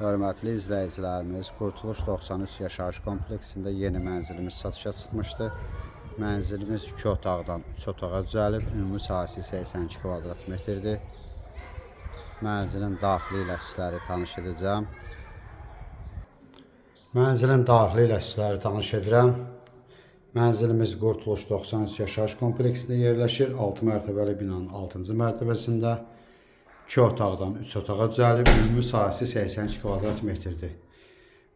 Hörmətli izləyicilərimiz, Qurtuluş 93 yaşayış kompleksində yeni mənzilimiz satışa çıxmışdı. Mənzilimiz 2 otaqdan 3 otağa düzəlib, ümumi sahəsi 82 kvadrat metrdir. Mənzilin daxili ilə sizləri tanış edəcəm. Mənzilin daxili ilə sizləri tanış edirəm. Mənzilimiz Qurtuluş 93 yaşayış kompleksində yerləşir. 6 mərtəbəli binanın 6-cı mərtəbəsində 2 otaqdan 3 otağa düzəlib, ümumi sahəsi 82 kvadrat metrdir.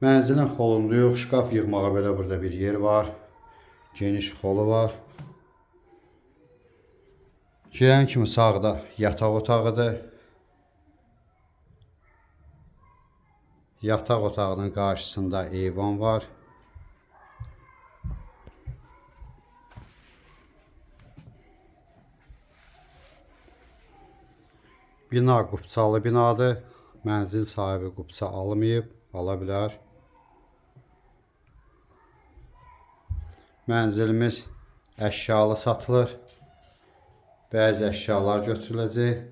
Mənzilin xolunda yox, şkaf yığmağa belə burada bir yer var. Geniş xolu var. Girən kimi sağda yataq otağıdır. Yataq otağının qarşısında eyvan var. Bina qupçalı binadır. Mənzil sahibi qupça almayıb, ala bilər. Mənzilimiz əşyalı satılır. Bəzi əşyalar götürüləcək.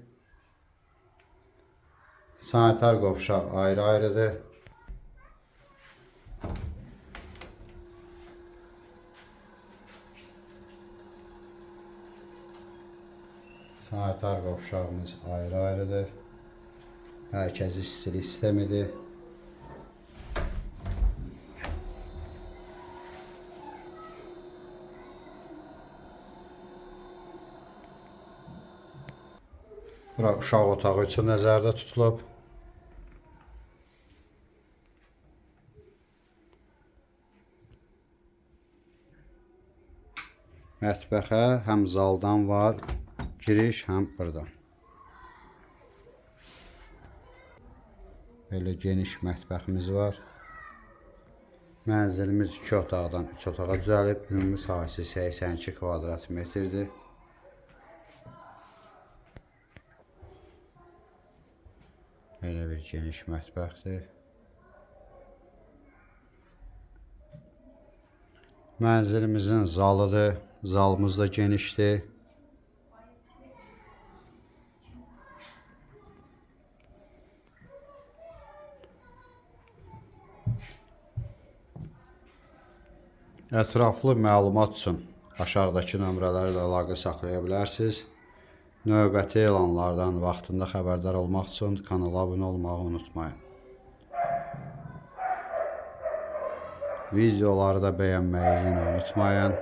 Sanitar qovşaq ayrı-ayrıdır. Sanitar qovşağımız ayrı-ayrıdır. Mərkəzi istilik sistemidir. Bura uşaq otağı üçün nəzərdə tutulub. Mətbəxə həm zaldan var giriş, həm buradan. Belə geniş mətbəximiz var. Mənzilimiz 2 otaqdan 3 otağa düzəlib, ümumi sahəsi 82 kvadrat metrdir. Belə bir geniş mətbəxdir. Mənzilimizin zalıdır. Zalımız da genişdir. Ətraflı məlumat üçün aşağıdakı nömrələrlə əlaqə saxlaya bilərsiniz. Növbəti elanlardan vaxtında xəbərdar olmaq üçün kanala abunə olmağı unutmayın. Videoları da bəyənməyi yenə unutmayın.